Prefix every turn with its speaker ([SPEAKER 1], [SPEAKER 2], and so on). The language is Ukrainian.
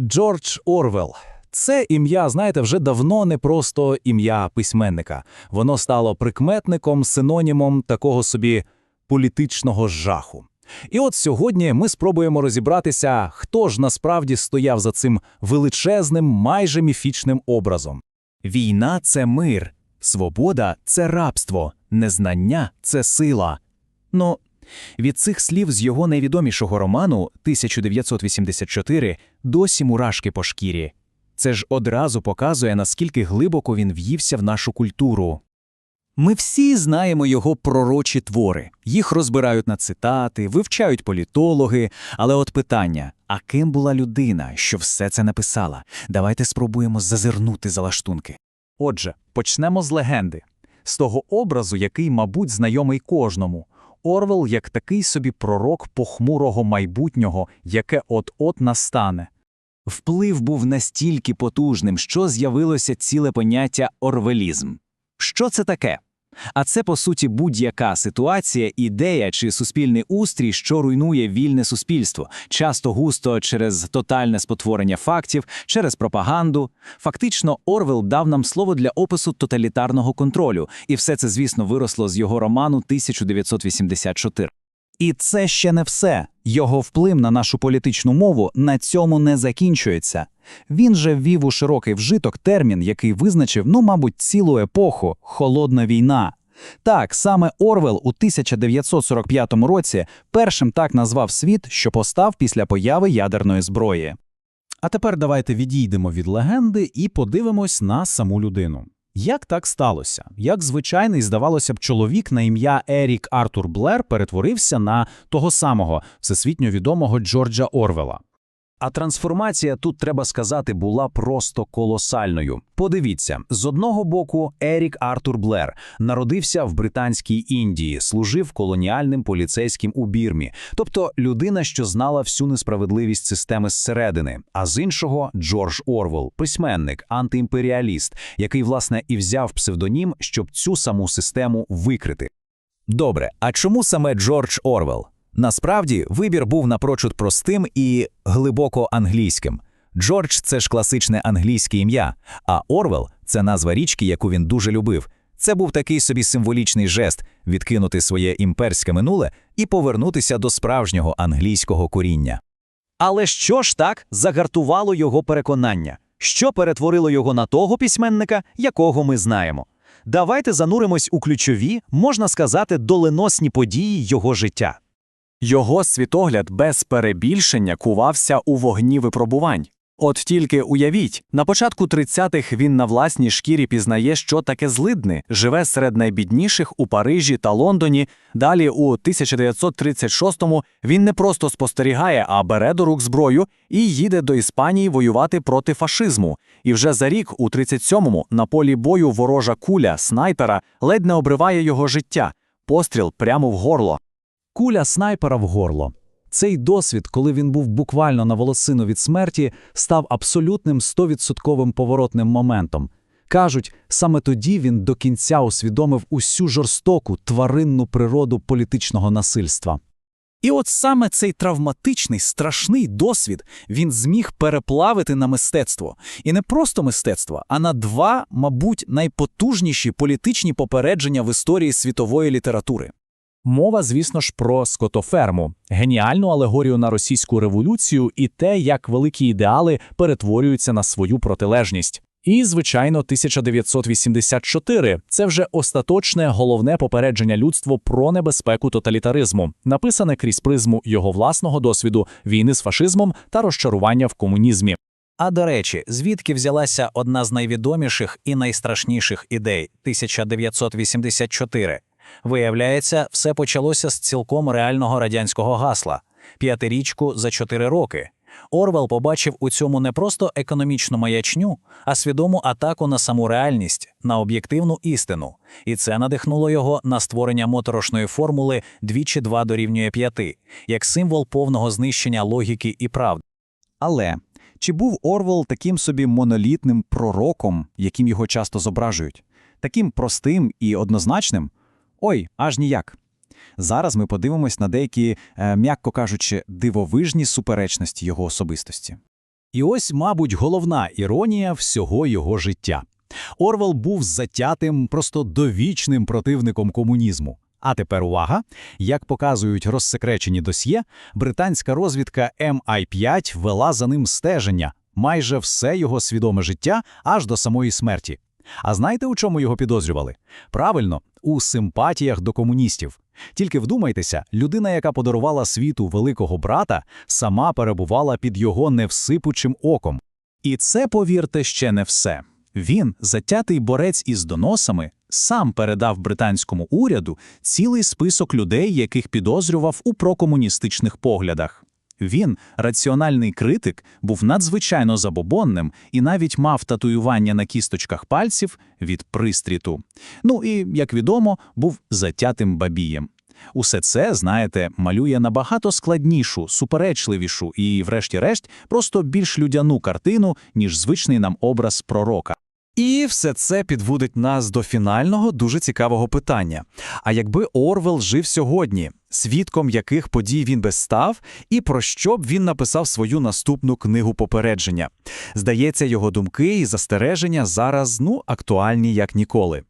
[SPEAKER 1] Джордж Орвел. Це ім'я, знаєте, вже давно не просто ім'я письменника. Воно стало прикметником, синонімом такого собі політичного жаху. І от сьогодні ми спробуємо розібратися, хто ж насправді стояв за цим величезним, майже міфічним образом.
[SPEAKER 2] Війна це мир, свобода це рабство, незнання це сила. Ну, від цих слів з його найвідомішого роману 1984 досі мурашки по шкірі. Це ж одразу показує, наскільки глибоко він в'ївся в нашу культуру. Ми всі знаємо його пророчі твори. Їх розбирають на цитати, вивчають політологи. Але от питання: а ким була людина, що все це написала? Давайте спробуємо зазирнути за лаштунки.
[SPEAKER 1] Отже, почнемо з легенди, з того образу, який, мабуть, знайомий кожному. Орвел як такий собі пророк похмурого майбутнього, яке от-от настане.
[SPEAKER 2] Вплив був настільки потужним, що з'явилося ціле поняття орвелізм. Що це таке? А це, по суті, будь-яка ситуація, ідея чи суспільний устрій, що руйнує вільне суспільство, часто густо через тотальне спотворення фактів, через пропаганду. Фактично, Орвел дав нам слово для опису тоталітарного контролю, і все це, звісно, виросло з його роману 1984.
[SPEAKER 3] І це ще не все. Його вплив на нашу політичну мову на цьому не закінчується. Він же ввів у широкий вжиток термін, який визначив, ну, мабуть, цілу епоху холодна війна. Так, саме Орвел у 1945 році першим так назвав світ, що постав після появи ядерної зброї.
[SPEAKER 1] А тепер давайте відійдемо від легенди і подивимось на саму людину. Як так сталося? Як звичайний, здавалося б, чоловік на ім'я Ерік Артур Блер перетворився на того самого всесвітньо відомого Джорджа Орвела?
[SPEAKER 3] А трансформація тут, треба сказати, була просто колосальною. Подивіться, з одного боку, Ерік Артур Блер народився в Британській Індії, служив колоніальним поліцейським у Бірмі, тобто людина, що знала всю несправедливість системи зсередини. А з іншого Джордж Орвел, письменник, антиімперіаліст, який, власне, і взяв псевдонім, щоб цю саму систему викрити.
[SPEAKER 2] Добре, а чому саме Джордж Орвел? Насправді, вибір був напрочуд простим і глибоко англійським. Джордж це ж класичне англійське ім'я, а Орвел це назва річки, яку він дуже любив. Це був такий собі символічний жест відкинути своє імперське минуле і повернутися до справжнього англійського коріння.
[SPEAKER 4] Але що ж так загартувало його переконання? Що перетворило його на того письменника, якого ми знаємо? Давайте зануримось у ключові, можна сказати, доленосні події його життя.
[SPEAKER 1] Його світогляд без перебільшення кувався у вогні випробувань. От тільки уявіть, на початку 30-х він на власній шкірі пізнає, що таке злидни, живе серед найбідніших у Парижі та Лондоні. Далі, у 1936-му, він не просто спостерігає, а бере до рук зброю і їде до Іспанії воювати проти фашизму. І вже за рік, у 37-му, на полі бою ворожа куля снайпера ледь не обриває його життя. Постріл прямо в горло. Куля снайпера в горло. Цей досвід, коли він був буквально на волосину від смерті, став абсолютним 100% поворотним моментом. Кажуть, саме тоді він до кінця усвідомив усю жорстоку тваринну природу політичного насильства. І от саме цей травматичний, страшний досвід він зміг переплавити на мистецтво. І не просто мистецтво, а на два, мабуть, найпотужніші політичні попередження в історії світової літератури. Мова, звісно ж, про скотоферму, геніальну алегорію на російську революцію і те, як великі ідеали перетворюються на свою протилежність. І, звичайно, 1984 – це вже остаточне головне попередження людству про небезпеку тоталітаризму, написане крізь призму його власного досвіду війни з фашизмом та розчарування в комунізмі.
[SPEAKER 3] А до речі, звідки взялася одна з найвідоміших і найстрашніших ідей 1984? Виявляється, все почалося з цілком реального радянського гасла п'ятирічку за чотири роки. Орвел побачив у цьому не просто економічну маячню, а свідому атаку на саму реальність, на об'єктивну істину. І це надихнуло його на створення моторошної формули двічі два дорівнює п'яти, як символ повного знищення логіки і правди. Але чи був Орвел таким собі монолітним пророком, яким його часто зображують, таким простим і однозначним? Ой, аж ніяк. Зараз ми подивимось на деякі, е, м'яко кажучи, дивовижні суперечності його особистості.
[SPEAKER 2] І ось, мабуть, головна іронія всього його життя. Орвел був затятим, просто довічним противником комунізму. А тепер увага! Як показують розсекречені досьє, британська розвідка MI5 вела за ним стеження майже все його свідоме життя аж до самої смерті. А знаєте, у чому його підозрювали? Правильно, у симпатіях до комуністів. Тільки вдумайтеся, людина, яка подарувала світу великого брата, сама перебувала під його невсипучим оком.
[SPEAKER 3] І це, повірте, ще не все. Він, затятий борець із доносами, сам передав британському уряду цілий список людей, яких підозрював у прокомуністичних поглядах. Він, раціональний критик, був надзвичайно забобонним і навіть мав татуювання на кісточках пальців від пристріту. Ну і, як відомо, був затятим бабієм. Усе це, знаєте, малює набагато складнішу, суперечливішу і, врешті-решт, просто більш людяну картину, ніж звичний нам образ пророка.
[SPEAKER 1] І все це підводить нас до фінального дуже цікавого питання. А якби Орвел жив сьогодні, свідком яких подій він би став, і про що б він написав свою наступну книгу попередження? Здається, його думки і застереження зараз ну актуальні як ніколи.